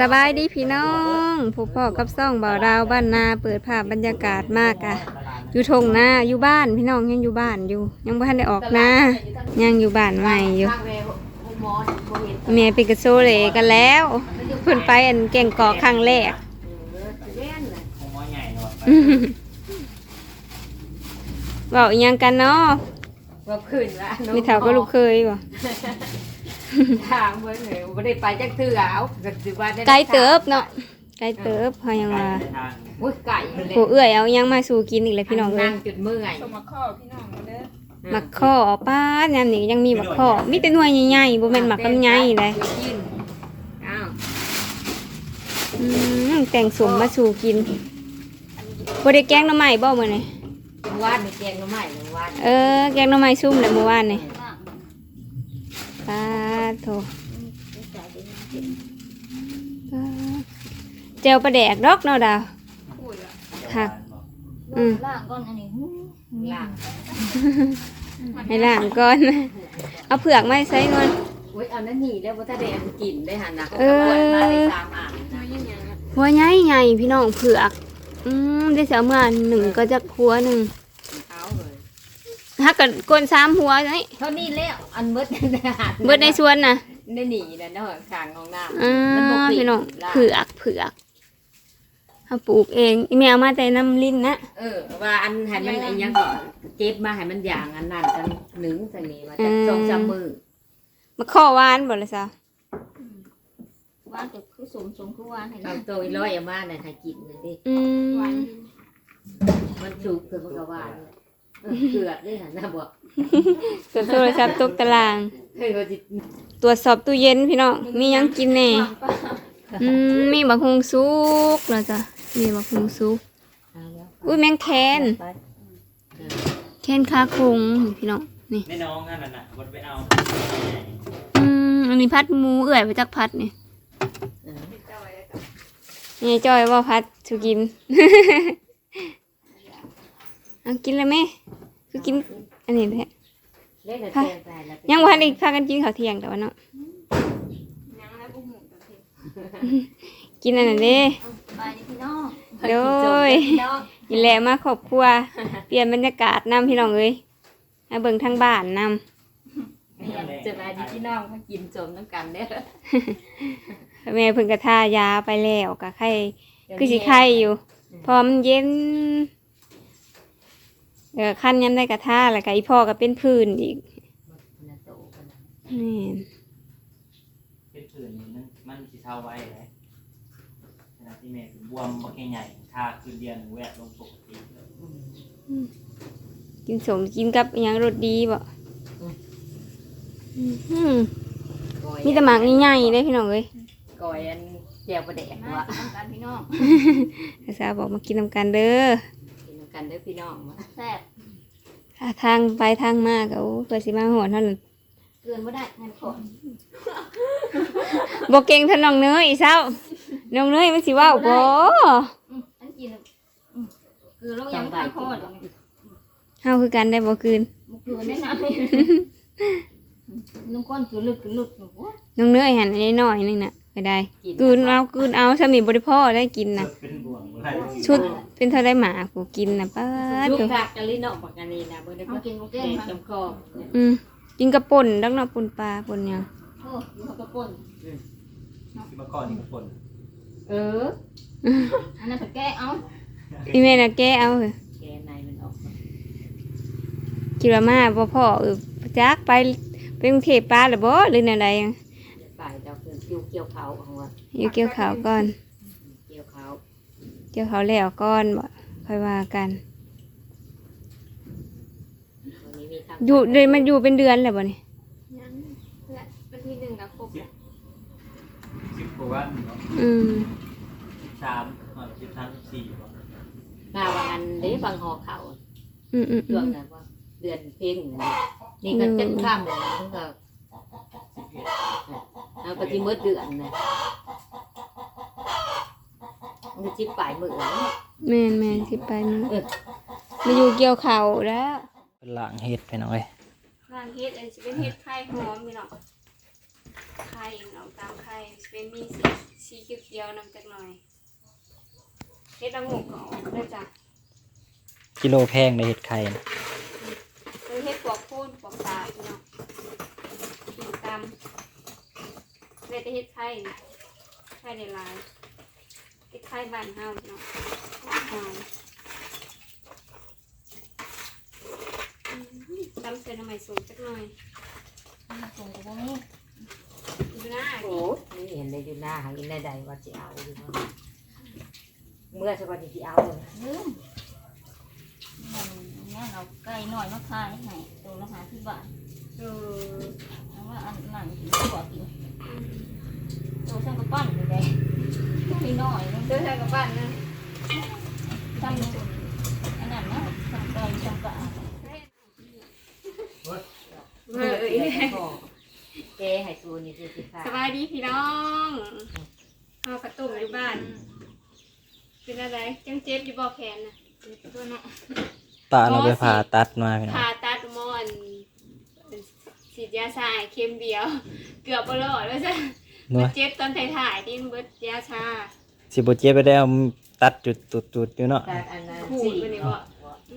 สบายดีพี่น้องผู้พ่อกับซ่องบ่าวดาวบ้านนาเปิดภาพบรรยากาศมากอะอยู่ทงนาอยู่บ้านพี่น้องยังอยู่บ้านอยู่ ยังบ่ทันได้ออกนายังอยู่บ้านใหม่อยู่เมียเป็นกระโซเลกันแล้วเพิ่นไปอันแก่งกอกครั้งแรกของหม้อใหญ่เนาะเว้าอีหยังกันเนาะว่าขึ้นละมีเฒ่าก็ลูกเคยบ่ ทางเพิ่นเลยบ่ได้ไปจักเทื่อเอาก็สิว่าด้ไกลเติบเนาะไกลเติบเฮายังว่าทางอุ้ยไก่เลยผู้เอื้อยเอาอิหยังมาสู่กินอีกแล้วพี่น้องเอ้นั่ยงจุดเมื่อยส่งมาข้อพี่น้องมาเด้อมักข้อป้าดยามนี้ยังมีมักข้อมีแต่หน่วยใหญ่ๆบ่แม่นมักลำไยเลยกินอ้าวอืมแต่งสมมาสู่กินบ่ได้แกงหน่อไม้บ่มื้อนี้เป็นวาดในแกงหน่อไม้ในวาดเออแกงหน่อไม้ซุ่มเลยเมื่อวานนี่ ปาดโถปาดเจลประแดกดอกเนาะดาวพูดอะค่ะอืมล่างก้อนอันนี้ล่างให้ล้างก่อน เอาเผือกมาใส่ก่อนอุ้ยเอานั่นนี่แล้วบ่ทันได้อันกินได้หั่นน่ะเขาเอก็อปวดมาได้สามอันน้อนะยยังยังอะหัวใหญ่ใหญ่พี่น้องเผือก อืมได้เสียเมื่อหนึ่งก็จะหัวหนึ่งเอาเลย ถ้าเกิดกวนสามหัวนี่เท่านี้แล้วอันเบิดอาหารเบิดในสวนน่ะได้หนีแล้วเนาะข้างของน้ำอ่ามันบ่ปิดพี่น้องล่ะเผือกเผือกเขาปลูกเองอีแมวมาแต่น้ำลิ้นนะเออว่าอันให้มันไอ้หยังก็เจ็บมาให้มันอย่างอันนั้นจังหนึ่งจังนี้มาจากสองสามมือมาข้อหวานบ่ละซะวานก็คือสมสมคือวานให้เอาตัวอีร้อยเอามาเนี่ยให้กินเลยดิอืหวานมมันสุกคือมันก็หวาน เออเกลือด้วยหันหน้าบอกเกิดโทรศัพท์ตกตาราง เฮ้ยเขาจิตรวจสอบตู้เย็นพี่น้องมีหยังกินแน่อืมมีบักฮุงซุกแล้วจ้ะมีบักฮุงซุกเอาแล้วอุ้ยแมงแคนไปแคนคาคงพี่น้องนี่แม่น้องนั่นน่ะบดไปเอาอืมอันนี้พัดหมูเอื่อยไปจักพัดนี่เออนี่จอยว่าพัดสุกิน เอากินเลยไหมคือกิน อันนี้แหละเล่นแต่ค่ะแกงไปแล้วยังวันอีกพากันกินข้าวเที่ยงแต่ว่าเนาะยังแล้วบุ้งหมูกับเพชรกินอันนั้นเด้ไปนี่พี่น้องโดยนี่แหละมาครอบครัว เปลี่ยนบรรยากาศนำพี่น้องเอ้ยมาเบิ่งทางบ้านนจะมาดีพี่น้องมากินจมน้ำกันเด้อำแม่เพิ่งกระทายาไปแล้วก็ไข้คือสิไข้อยู่ พอมันเย็น เออขั้นยันได้กระทาแล้วก็อีพ่อก็เป็นพื้นอีกนี่นเป็นผื่นมันมันสิเท่าไว้เลยขณะที่แม่คือบวมบักใหญ่ทาคืนเดียวหนึ่งแวะลงปกติกินสมกินกับอิหยังรสดีบ่อืมมีแต่หมากใหญ่ๆเลยพี่น้องเอ้ย ก่อยอันแจวประแดกมาว่ะทำการพี่น้องอาสาบอกมากินนำกันเด้อ กินน้ำกันเด้อพี่น้องมาแซ่บถ้าทางไปทางมาก็โอ้เพื่อสิมาหอนเท่านั้นเกินไม่ได้เงินขอนบ่เก่งเท่าน้องเนยอีเช้าน้องเนยมันสิเว้าบ่อืมอันกินอืมคือเรายังไม่ข้อเดี๋ยวนี้เฮาคือกันได้บ่คืนมันคือแน่นอนนุ่งก้อนคือลึกคือหลุดหนูว่าน้องเนยหันอันนี้หน่อยนึงน่ะ ก็ได้กินกลืนเอากลืนเอาสามีบ่ได้พอได้กินน่ะเป็นบ่วงอะไรชุดเป็นเท่าได้หมากูกินน่ะป้าดลูกเถอะผักกะลิเนาะปากกะนีนะเบิ่งได้เอาปะกินโมแกเก้งงมาจำคออืมกินกระป่นดักเนาะป่นปลาป่นหยังโอ้ยเขากระป่นที่มาก่อนนี่ก็ปนเอออันนั้นไปแก้เอาอีแม่น่ะแกเอาเถอะแกงในมันออกมาคิดว่ามาบ่พอเออจักไปไปกรุงเทพปลาหรือบ่หรือแนวใดเดี๋ยวไปเจ้าคื อคิวเกี่ยวเขาของว่าอยู่เกี่ยวข้าวก่อน เกี่ยวเขาเกี่ยวข้าวแล้วก่อนบ่ค่อยว่ากัน วันนี้มีทางอยู่เลยมันอยู่เป็นเดือนแล้วบ่นี่ยังเพื่อนเป็นที่หนึ่งนะครบแล้วสิบกว่าวันอืมสามอ่าสิบสามสิบสี่บ่มาวันเด้บางหอเขาอืมอืมอืเดือนมนั้นว่าเดือนเพ่งนี่นี่ก็เจ็ดข้ามเลยทั้งก็สิบเอ็ด เอาไปที่มืดเดือนนะมันจะจิบปลายมือนะแม่นแม่นสิไปมื้อเออมาอยู่เกี่ยวข้าวแล้วเป็นหลังเฮ็ดไปหน่อยร่างเฮ็ดอันนี้จะเป็นเฮ็ดไข่หอมพี่น้องไข่พี่น้องตามไข่จะเป็นมีสีสีเขียวๆนำจักหน่อยเฮ็ดละโงกก็ออกเด้อจ้ะกิโลแพงในเห็ดไข่นะคือเฮ็ดปวกโคนปวกตาพี่น้องกินตำ เลยจะเฮ็ดไข่นี่ไข่ในลายเฮ็ดไข่บ้านเฮาพี่น้องหอมอืมตำเส้นน้ำใหม่สูงจักหน่อยส่งกับพวกนี้ดูหน้าโอ้นี่เห็นได้อยู่หน้าหางอินได้ใดว่าจะเอาอยู่เนาะเมื่อสักวันที่เอาเลยลืมมันเนี่ยเราไก่หน่อยมาขายให้ตัวละห้าสิบบาทเออเอาว่าอันนั้นกินตัวกิน ตัวช่างกระปั้นอยู่เลยไม่น้อยแล้วเดินทางกลับบ้านนะทำอันนั้นนะทำไก่ทำปลาเออเออเกให้ตัวนี้คือสิค่ะสบายดีพี่น้องเอากระตุ่มอยู่บ้าน เป็นอะไรจังเจ็บอยู่บ่แขนน่ะตัวเนาะตาเราไปผ่าตัดมาพี่น้องผ่าตัดหมอนฉีด ยาชาให้เข็มเดียว เกือบบ่รอดแล้วจ้ะนัวมันเจ็บตอนถ่ายๆที่มันเบิดยาชา สิบ่เจ็บไปได้เอาตัดจุดตุดๆอยู่เนาะแต่อันนั้นขูดสี่ไปนี่บ่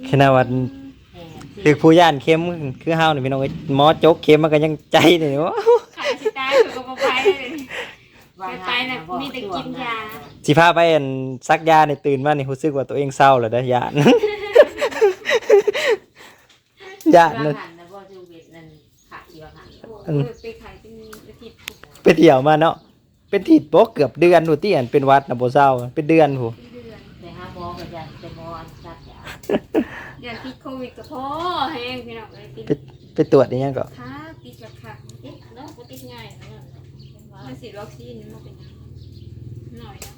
ขณะวันแห่สี่คือผู้ย่านเข้มคือเฮานี่พี่น้องเอ้ยหมอจกเข้มมันก็ยังใจนี่วะขาดสิตายคือก็บ่ไปเลยไปน่ะมีแต่กินยา สิพาไปอันซักยานี่ตื่นมานี่รู้สึกว่าตัวเองเศร้าแล้วได้ย่าน ย่านนั่นั่นนนะบ่จูเวทนั่นขาย อยู่หันเออไปขายเป็นอาทิตย์ไปเที่ยวมาเนาะเป็นทิศบ่เกือบเดือนผู้ที่อันเป็นหวัดน่ะบ่เศร้าเป็นเดือนผู้ เป็นเดือนไปหาหมอก็จะจะหมออันจัดยาอย่างติดโควิดก็พอแห้งพี่น้องเลยติดไปตรวจอีหยังก็ค่ะติดกับค่ะติดแล้วก็ติดง่ายนะมันฉีดวัคซีนมันเป็นยังหน่อยนะ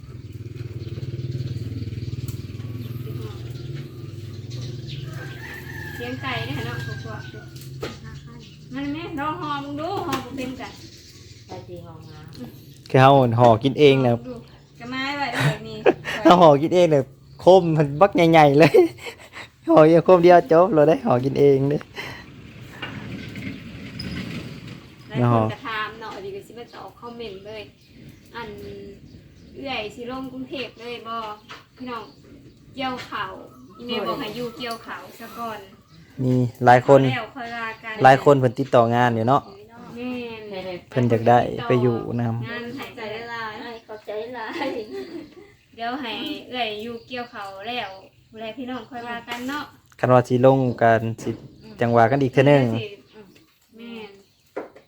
เลี้ยงไก่เนี่ยเนาะพวกๆ มันแม่ลองหอมึงดูหอมึงเป็นกันไปที่ห้องน้คือเฮาห่อกินเองน่ะดูกระไม้ไว้แบบนี้เฮาห่อกินเองน่ะคมมันบักใหญ่ๆเลยห่ออย่างคมเดียวจบเลยได้ห่อกินเองเด้หลายคนกระทำเนาะดีก็สิมาตอบคอมเมนต์เลย อันเอื่อยสิลงกรุงเทพเลยบ่พี่น้องเกี่ยวเขาอีเมลบอกให้อยู่เกี่ยวเขาซะก่อน มีหลายคน แล้วค่อยว่ากันหลายคนเพิ่นติดต่องานอยู่เนาะแม่นำให้ได้เพิ่นอยากได้ไปอยู่นำงานหายใจได้ลายให้เข้าใจหลายเดี๋ยวให้เอื่อยอยู่เกี่ยวเขาแล้วดูแลพี่น้องค่อยว่ากันเนาะคันว่าสิลงกันสิจังหวะกันอีกเทื่อนึงแม่น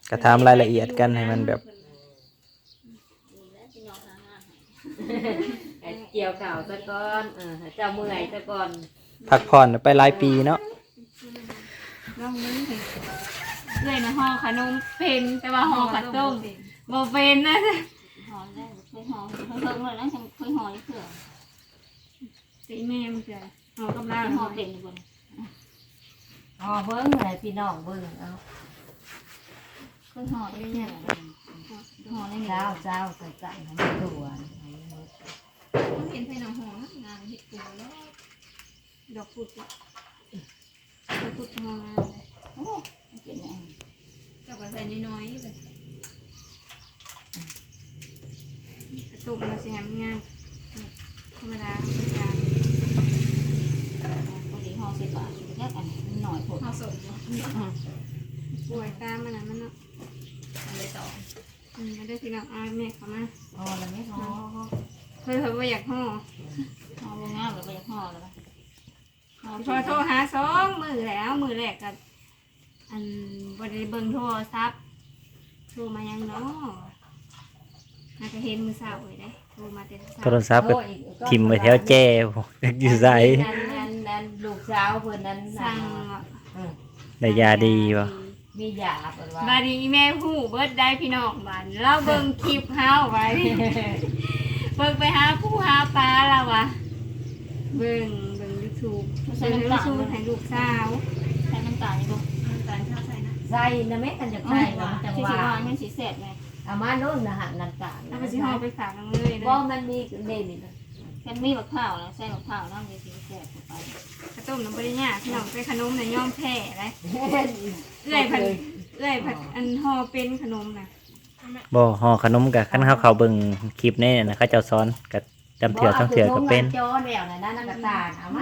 ก็ถามรายละเอียดกันให้มันแบบนี่แหละพี่น้องหางานให้ให้เกี่ยวข่าวซะก่อนเออให้เจ้าเมื่อยซะก่อนพักผ่อนไปหลายปีเนาะ ลองนึงเห็นเอื่อยนะห่อขนมเป็นแต่ว่าห่อข้าวต้มบ่เป็นนะหอมได้เคยหอมเคยเพิ่งเลยนะฉันเคยหอมเผื่อตีแม่มันจะห่อกำลังหห่ออมเด่นอยู่บนอ๋อเบิ้งอะไรพี่น้องเบิ้งเอาเคยหอมได้เนี่ยหอมได้เจ้าเนี่ยเจ้าสั่งๆให้มันตัวเห็นไฟหนังหงงานเห็ดกูแล้วดอกพุดละดอกพุดงาน โอ้เป็นไงจับกระใส่น้อยๆเลยกระตุกมาสิแฮมงานธรรมดาธรรมดาพอดีห่อมสิบบาทแยกกันหน่อยผลข้าวสมป่วยตามมันนะมันเนาะเลยต่ออืมมาได้ทีหลังอาแม่เขามาอ๋อแล้วไม่พอเพื่อเพื่อว่าอยากห่อห่อมงามหรือไปหอมแล้วหอมพอโทรหาสองมือแล้วมือแรกกัน อันบริเบิงโทรศัพท์โทรมายังเนาะน่าจะเห็นมือสาวเลยได้โทรมาแต่เช้าโทรศัพท์ก็ทิ่มไว้แถวแจ้พวกอยู่ไสนั่นนั่นนั่นลูกสาวเพิ่นนั้นสั่งอืมได้ยาดีบ่ มียาเพิ่นว่าบาดีแม่หูเบิดได้พี่น้องบ้านเราเบิ่งคลิปเฮาไว้ เบิ่งไปหาผู้หาปลาแล้ววะเบิ่งเบิ่งยูทูบใส่เบิ่งน้ำยูตาลทูบให้ลูกสาว ส่นะใส่นะแม่กันจะใส่ใส่ว่านะจังสีว่าหวานมันสีแสบไงเอามาโน่นนะฮะน้ำตาลเอาไปสิห่อไปฝากน้องเลยนะบ่มันมีเด่นนี่นะมันมีมะพร้าวนะใส่มะพร้าวน้ำสีแสบไปกระต้มน้ำปริญญาพี่น้องไปขนมน่ะย่อมแพ้เลยเอื้อยผัดเอื้อยผัดอันห่อเป็นขนมน่ะบ่ห่อขนมกับคันเขาเขาเบิ่งคลิปนี่นะเขาเจ้าสอนกับจำเถื่อทั้งเถื่อก็เป็นจอแล้วนะนั่นกระตาลเอามา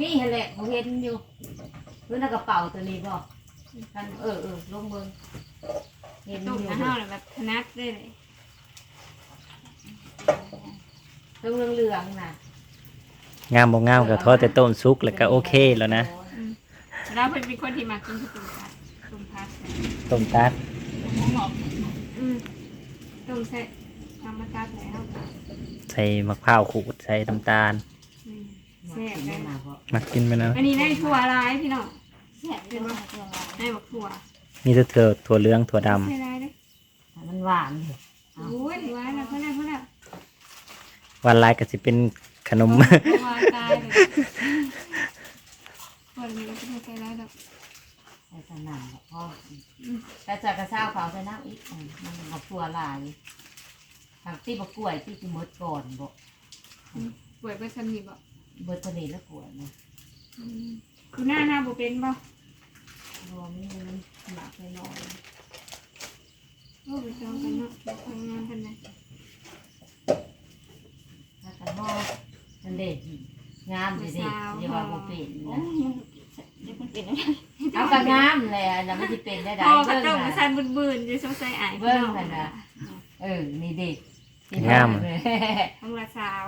นี่หั่นแหละบ่เห็นอยู่หรือในกระเป๋าตัวนี้บ่ ท่านเออเออลงเบิ่งเห็นอต้มยู่กระเฮาเลยแบบถนัดได้เลยเรื่องเหลืองๆน่ะงามบ่งามก็ทอดแต่ต้มสุกแล้วก็โอเคแล้วนะเราเป็นเป็นคนที่มากินต้มผัดต้มผัดต้มตัดหมอกอืมต้มใส่ทำมาตัดแล้วใส่มะพร้าวขูดใส่น้ำตาลอืมแซ่บเลยมาบ่มากินไปนะอันนี้ได้ถั่วลายพี่น้อง แซ่บเป็นว่าเรื่องอะไรได้บักถั่วมีแต่ถั่วถั่วเหลืองถั่วดำใส่ลายเลยมันหวานดิโอ้ยหวานแล้วเขาแล้วเขาแล้ววันลายก็สิเป็นขนม หวานตายเลยถั่วนี้ก็ไม่ใส่ลายดอกใส่สนั่นบ่พอแต่จากกระเซ้าเขาใส่น้ำอีกอืมมันเอาตัวหลายทางที่บ่กล้วยที่สิหมดก่อนบ่ป่วยไปสำนีบอกเบิดทะเลแล้วกล้วยนะคือหน้าหน้าบ่เป็นบ่ รวมนี่มันหนักไปหน่อยโอ้ไปจองกันเนาะไปทำงานกันเลยถ้ากันหม้อนั่นเด็ดงามดีดิอย่าว่าบ่เป็นโอ้นะยเดี๋ยวมันเป็นอะไรเอาก็งามแหละแล้วมันสิเป็นได้ได้พอกระเบิ่งต้มกระน่ะ สันบืนๆจะสงสัยอายเบิ่งนั่นน่ะ เออนี่เด็กงามเลยของละสาว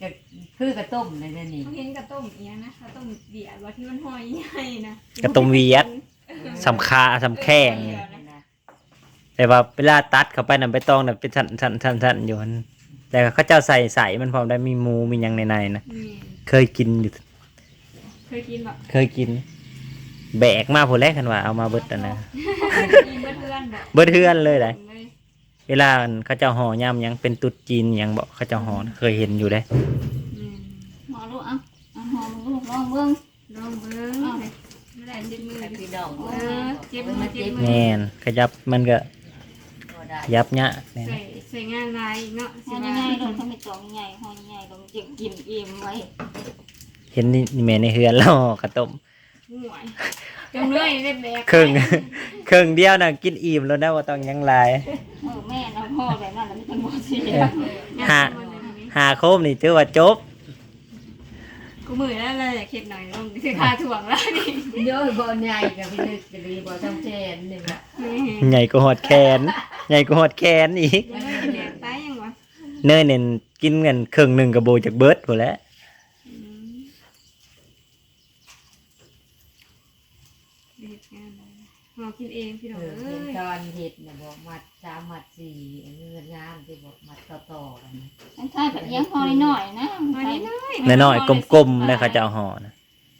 ก็คือกระต้มเลยเด้อนี่เขาเห็นกระต้มเอียนะกระต้มเบียร์ว่าที่มันห้อยใหญ่นะกระต้มเวียด สำคาสำแข้งนะแต่ว่าเวลาตัดเข้าไปน่ะไปตองน่ะเป็นสันสันสันสันอยู่หั่นแต่เขาเจ้าใส่ใส่มันพร้อมได้มีหมูมีหยังในในๆนะนี่เคยกินอยู่เคยกินแบบเคยกิน แบกมาผู้แรกคันว่าเอามาเบิดอันนะกินเพื่อนๆแบบเบิดเทือนเลยได้ เลยเวลาเขาเจ้าห่อย่ำหยังเป็นตุ๊ดจีนหยังบอกเขาเจ้าห่อนะเคยเห็นอยู่ได้ อืมหมอลูกอะอะหอมลูกลองเบิ่งลองเบิ้ง ไม่ได้เจ็บมือแต่ดิพี่ดอกเออเจ็บมือเจ็บมือแน่นขยับมันก็ก็ได้ขยับเนี้ยแน่นใส่ใส่งานลายอีกเนาะหอมยังไงโดนเขาไม่ตองยังไงหอมยังไงโดนจิบกินอิ่มไว้เห็นนี่แม่ในเฮือนแล้วห่อกระต้มห่วยจำเลยได้แบกครึ่งครึ่งเดียวน่ะกินอิ่มแล้วนะว่าต้องหยังหลาย เออแม่เอาพ่อแบบนั้นแล้วไม่ต้องบอกเสีย หา หาโคมนี่ถือว่าจบ กูมือแล้วเลยอยากเข็ดหน่อยลงคือคาถ่วงแล้วนี่เยอะบ่ใหญ่กับพี่นึกจะดีบ่จำเจนนี่ล่ะใหญ่กว่าหอดแขนใหญ่กว่าหอดแขนอีกยังไม่ได้แบกไปยังวะเนยเนี่ยกินเงินครึ่งหนึ่งกับโบจากเบิร์ดหมดแล้วอืมเด็ดงานเลยหอกินเองพี่น้องเออเอ้เป็นยตอนเห็ดเนี่ยบอกมัดสามมัดสี่อันนี้เงินงามที่บอกมัดต่อๆกันนะอันท้ายแบบเลี้ยงหอหน่อยๆนะน้อยนิดน้อยน้อยๆกลมๆนะเขาจะเอาห่อนะ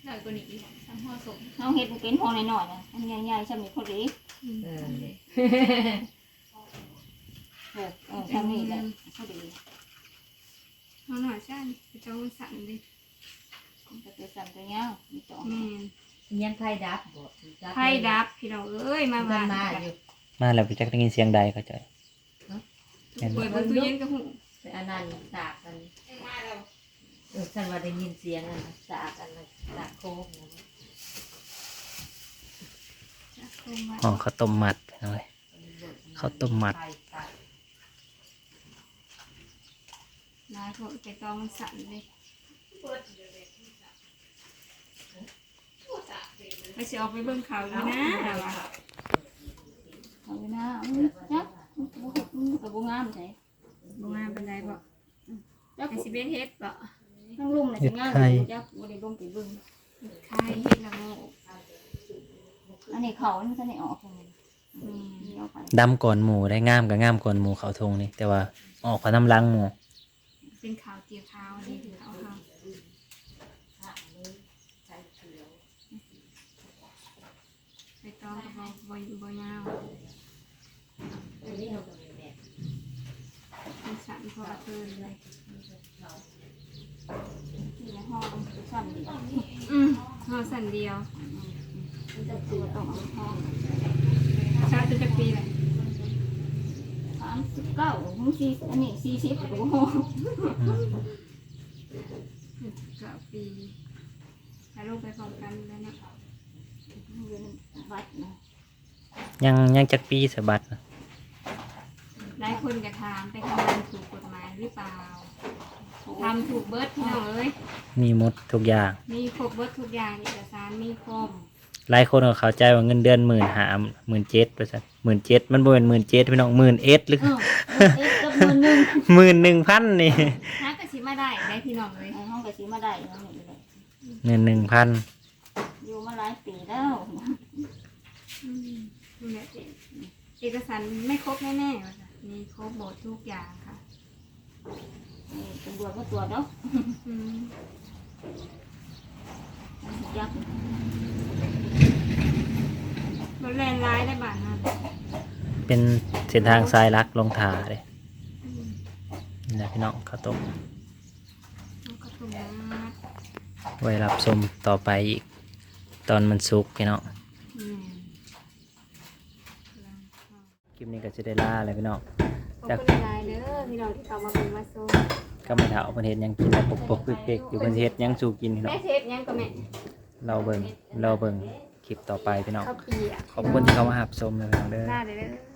น้อยกว่านี้อีกสามห่อสมเอาเห็ดมันเป็นหอหน่อยๆนะอันใหญ่ๆใช่ไหมพอดีเออเออเออใช่นี่แหละพอดีห่อหน่อยใช่ไปจองมันสั่นดิมันจะเป็นสั่นตัวเงี้ยมีตองแม่นยังไพ่ดับบ่ไพ่ดับพี่น้องเอ้ยมามับ้านนมาอยู่ มาแล้วไปจักได้ยินเสียงใดเขาจะเปิดประตูเย็นกับหูแต่อันนั้นสากกันเออฉันว่าได้ยินเสียงอันนั้นสากกันนะสากโค้งนะห่อข้าวต้มมัดหน่อยข้าวต้มมัดไฟตัดนายเขาไปจองมันสั่นเลยไปสิออกไปเบิ่งข่าวอยู่นะ แต่ว่าเอาไปนะเอาเนี่ยกับบงามใช่บ่งามเป็นไรบ่แล้วไอสิเป็นเฮ็ดบ่นั่งลุ่มในสิงานยักษ์บริลงไปบึ้งคายเฮ็ดละโงกอันนี้เขามันจะไม่ออกเลยอืมนี่เอาไปดำก่อนหมูได้งามกับงามก่อนหมูเขาทงนี่แต่ว่าออกขาน้ำลังหมูเป็นขาวเจียวขาวนี่ขาวขาวไปตองกับบ่บ่บ่ยา นี้เราก็มีแบบสั่นพอเกินเลยนี่ห้องสั่นดีอืมเฮาสั่นเดียวตัวต้องเอห้องชาติจักปีเลยสามสิบเก้ามึงสี่อันนี้สี่สิบตัวห้องอืมเก้าปีถ่ายรูปไปพร้อมกันแล้วนะวัดนะยังยังจักปีสะบัดนะ หลายคนก็ถามไปทำงานถูกกฎหมายหรือเปล่าทำถูกเบิร์ดพี่น้องเอ้ยมีหมดทุกอย่าง มีครบเบิร์ดทุกอย่างเอกสารมีครบหลายคนก็เข้าใจว่าเงินเดือนหมื่นหาหมื่นเจ็ดประสันหมื่นเจ็ดมันบ่เป็นหมื่นเจ็ดพี่น้องหมื่นเอ็ดหรือเออเอ็ดกับมือหนึงหมื่นหนึ่งพันนี่ถ้าก็สิมาได้ได้พี่น้องเลยไอ้ห้องก็สิมาได้เนาะนี่แหละเงินหนึ่งพันอยู่มาหลายปีแล้วอืมนี่แหละเอกสารไม่ครบแน่ๆว่าจ้ะ มีครบหมดทุกอย่างค่ะนี่ตำรวจมาตรวจเนาะอืมจับรถแลนร้ายได้บาทนั้นเป็นเส้นทางสายลักลงถาเลยนี่แหละพี่น้องข้าวต้มเอากระตุ้นมาไว้รับชมต่อไปอีก ตอนมันสุกพี่น้อง อืม คลิปนี้ก็จะได้ล่าเลยพี่น้องขอบคุณหลายๆเด้อพี่น้องที่เข้ามาเป็นมาโซก็ไม่เท่าประเทศยังกินแล้วปกปกเป๊กๆอยู่ประเทศยังสู่กินพี่น้อแม่งเทปยังก็แม่เราเบิ่งเราเบิ่งคลิปต่อไปพี่น้อง ข้าวเปียกขอบคุณที่เขามาหับชมเลยพี่น้องเด้อ หน้าเลยเด้อ